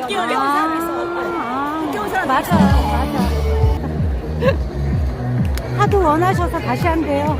늦게 오는 사람 있어. 늦게 맞아. 맞아. 하도 원하셔서 다시 한대요.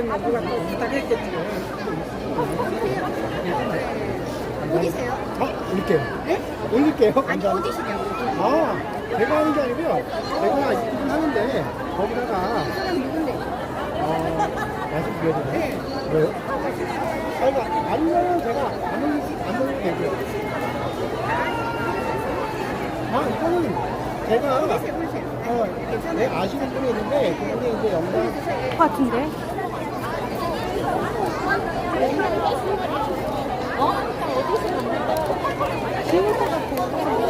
이제는 누가 또 부탁했겠지. 어디세요? 아, 올릴게요. 네? 올릴게요. 아니 어디시냐고. 아, 제가 하는 게 아니고요. 제가 있긴 하는데, 거기다가, 어, 말씀 드려도 돼요? 네. 왜요? 아니, 그러니까 아니면 제가 안 올릴, 안 되고요. 아, 이거는 제가, 어, 네, 아시는 분이 있는데, 그분이 이제 영상, 같은데? 시내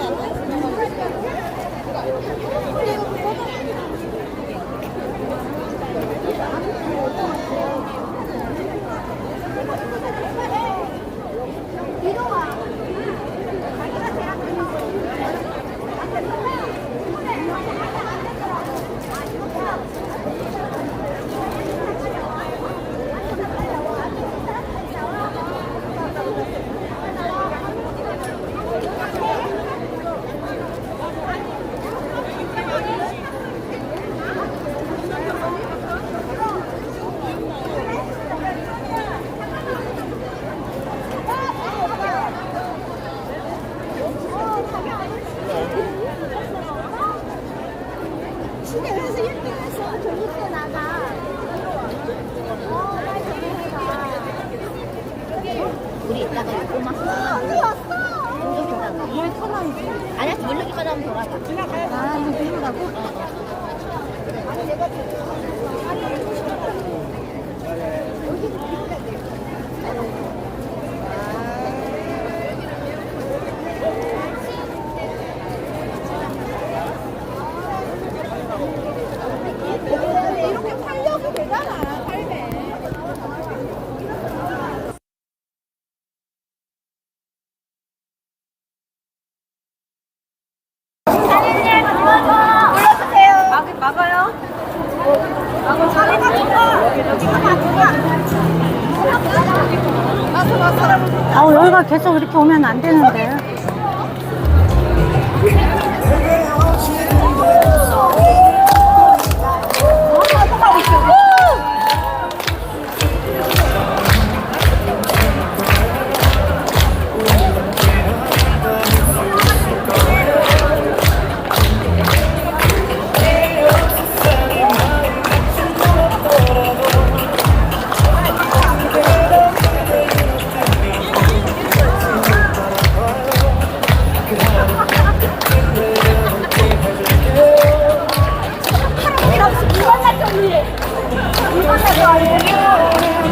Hallelujah.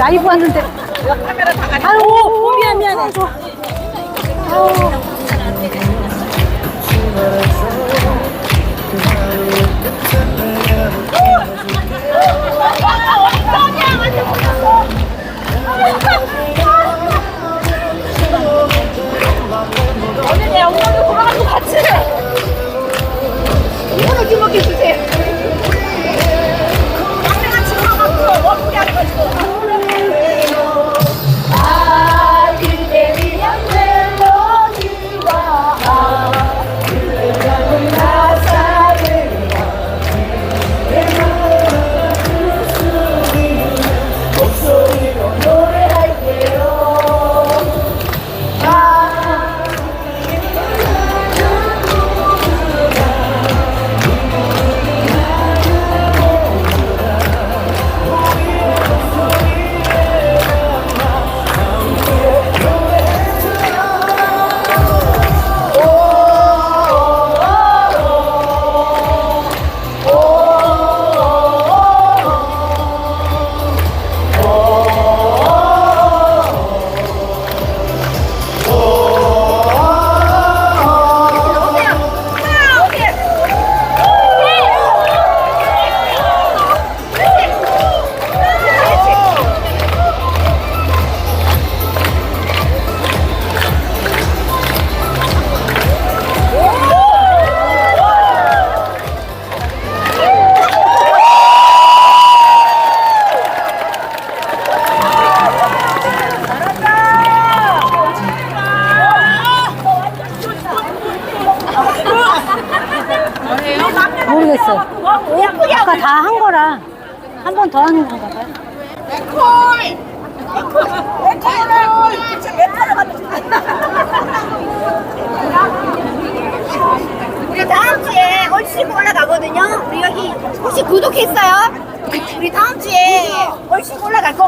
라이브 왔는데. 카메라 다 같이. 아유, 미안, 미안해. 아유.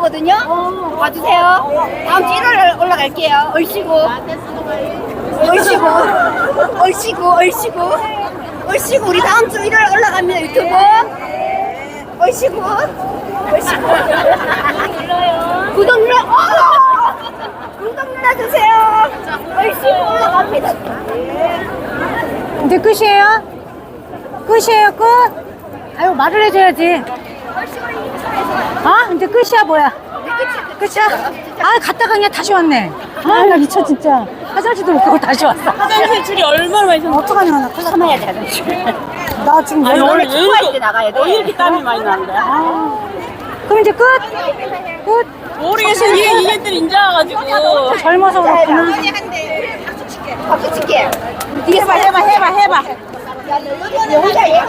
거거든요. 봐주세요. 다음 주 일요일 올라갈게요. 얼씨구. 얼씨구. 얼씨구. 얼씨구. 얼씨구. 우리 다음 주 일요일 올라갑니다. 유튜브. 얼씨구. 얼씨구. 구독 눌러. 어! 구독 눌러주세요. 얼씨구 올라갑니다. 이제 끝이에요? 끝이에요 끝? 아유 말을 해줘야지. 아 이제 끝이야 뭐야? 끝이야? 아 갔다가 그냥 다시 왔네. 아 나 미쳐 진짜. 화장실도 못 가고 다시 왔어. 화장실 줄이 얼마나 많이 섰는데. 어떡하냐 나 났다. 참아야 돼, 화장실. 나 지금 아니, 그래? 왜 이렇게, 나가야 돼. 왜 이렇게 땀이 많이 나는데? 아, 그럼 이제 끝? 끝? 모르겠어. 이게, 이게들 인자가지고. 젊어서 그렇구나. 박수 칠게. 뒤에서 해봐, 해봐, 해봐. 혼자 얘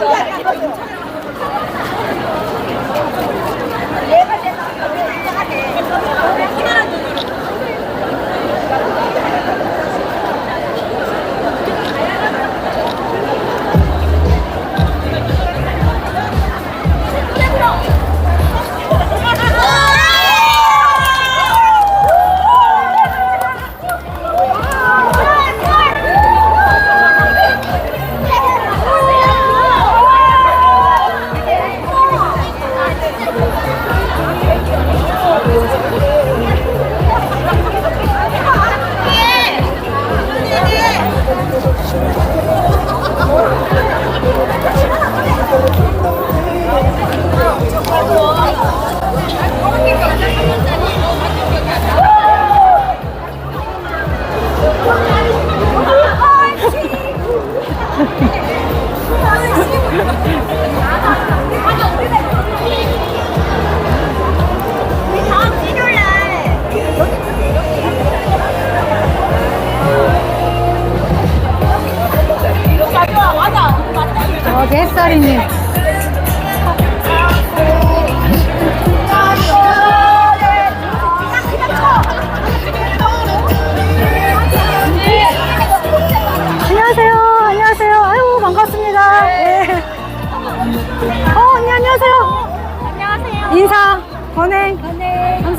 よろしくお願いします。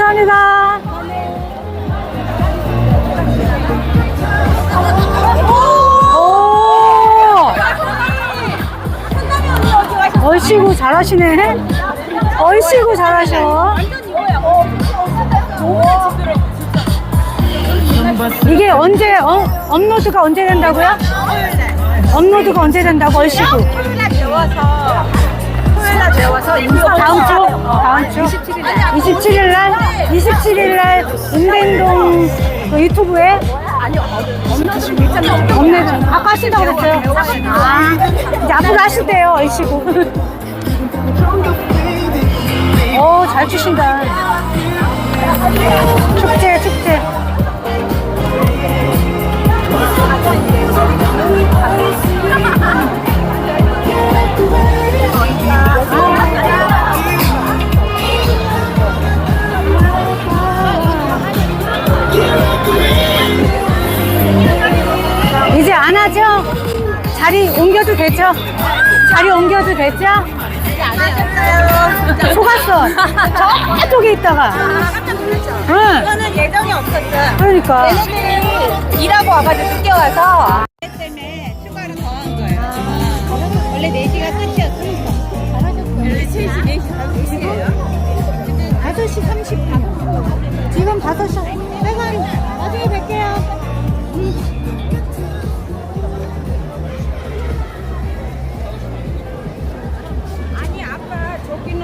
감사합니다. 오! 얼씨구 잘하시네. 얼씨구 잘하셔. 이게 언제, 어, 업로드가 언제 된다고요? 업로드가 언제 된다고, 얼씨구? 토요일날 배워서 인사 다음 주? 다음 주? 27일 날? 27일 날, 은댕동 그 유튜브에? 아니, 엄마들 있잖아. 없네. 아까 하신다고 그랬어요. 아, 이제 앞으로 하실대요, 얼씨구. 오, 잘 추신다. 축제, 축제. 안 하죠? 자리 옮겨도 되죠? 자리 옮겨도 되죠? 속았어. 저쪽에 있다가. 응. 이거는 예정이 없었어. 그러니까. 얘네들이 일하고 와가지고 늦게 와서. 때문에 추가로 더한 거예요. 원래 4시가 끝이었으니까. 원래 3시, 4시, 5시예요. 5시 30분. 지금 5시. 내가 나중에 뵐게요. 아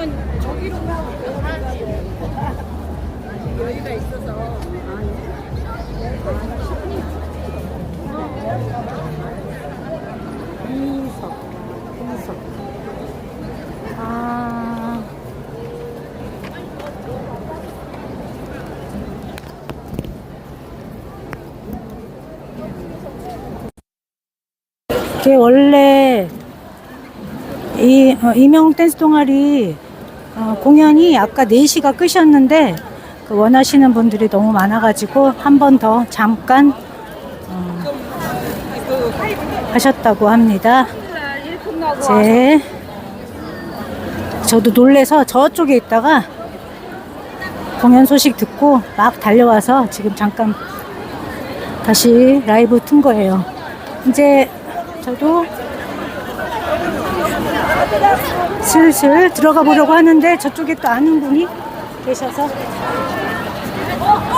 저기는, 저기로 여기가 있어서. 아. 걔 원래 이 어, 이명 댄스 동아리 어, 공연이 아까 4시가 끝이었는데 그 원하시는 분들이 너무 많아가지고 한 번 더 잠깐 어, 하셨다고 합니다. 제 저도 놀래서 저쪽에 있다가 공연 소식 듣고 막 달려와서 지금 잠깐 다시 라이브 튼 거예요. 이제 저도 슬슬 들어가 보려고 하는데 저쪽에 또 아는 분이 계셔서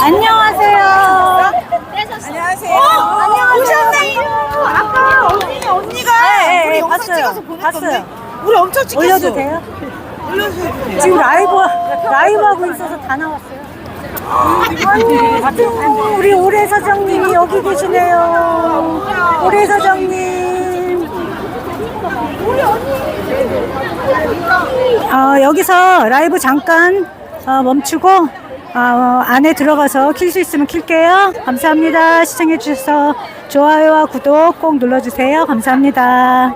안녕하세요. 안녕하세요. 안녕하세요. 오셨네요. 아까 언니, 언니가 네, 우리 네, 영상 봤어요. 찍어서 보냈던데. 우리 엄청 찍혔어. 올려도 돼요? 올려도 돼요. 지금 라이브 라이브 하고 있어서 다 나왔어요. 아이고, 우리 오래 사장님이 여기 계시네요. 오래 사장님. 어, 여기서 라이브 잠깐 어, 멈추고 어, 안에 들어가서 킬 수 있으면 킬게요. 감사합니다. 시청해주셔서 좋아요와 구독 꼭 눌러주세요. 감사합니다.